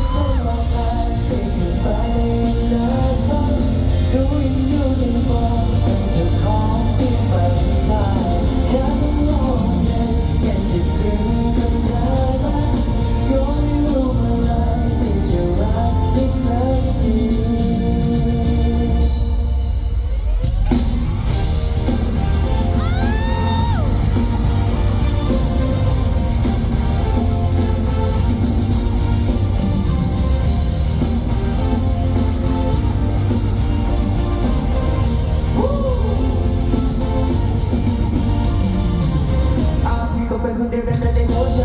我的脑海。 เป็นคนเดียวแต่ในหัวใจ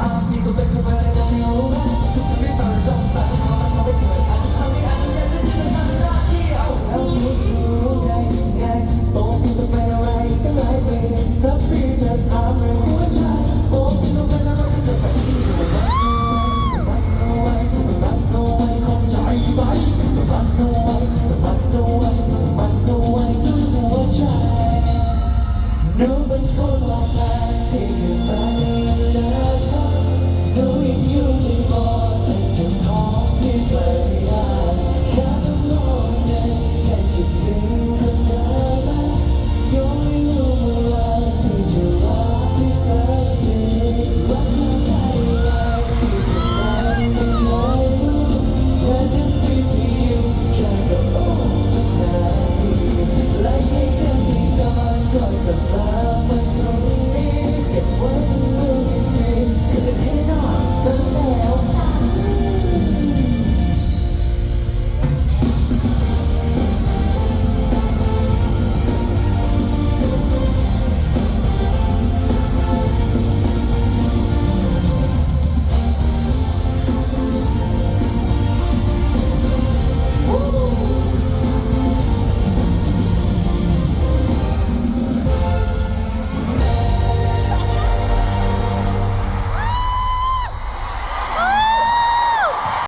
อาที่ก็เป็นคนเดียวแต่ไม่รู้ไหทุกคนที่ต่องจ้องตาเขาทำให้เกิดอาจจะทำให้อาจจะยังไม่ที่เราทำได้ที่เอาแล้วรู้จะรู้ไงไงโอ้คุณต้องเป็นอะไรก็หลาเปีถ้าพี่จะถามในหัวใจโอ้คุณต้องเป็นอะไรก็จะไปที่ไหนรักเอาไว้รักเอาไว้เข้าใจไหมรักเอาไว้รักเอาไว้รักเอาไว้ด้วยหัวใจ Nobody